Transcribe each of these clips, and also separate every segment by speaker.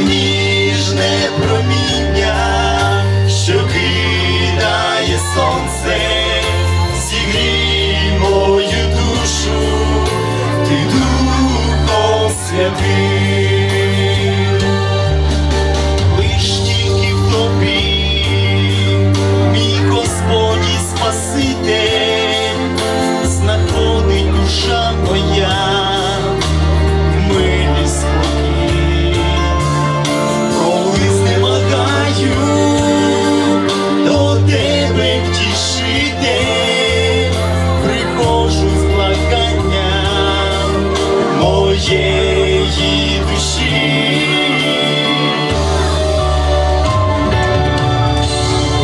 Speaker 1: ніжне проміння, що кидає сонце, зігрій мою душу, ти духом святий. моєї душі,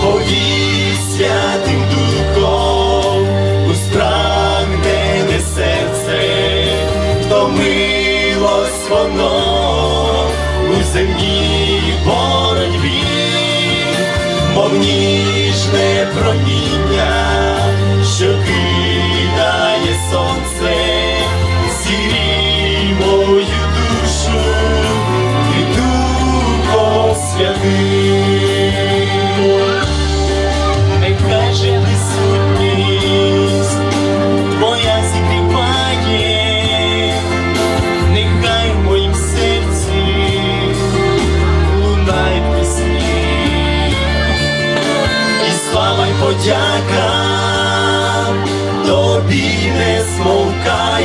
Speaker 1: повій святим духом у спрагнене серце, втомилось воно у земній боротьбі, мов ніжне проміння.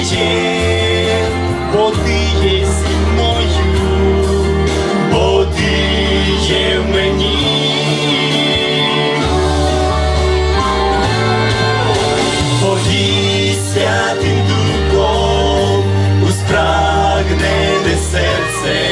Speaker 1: тече, бо ти є зі мною, бо ти є в мені, святим духом у спрагнене серце.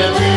Speaker 1: till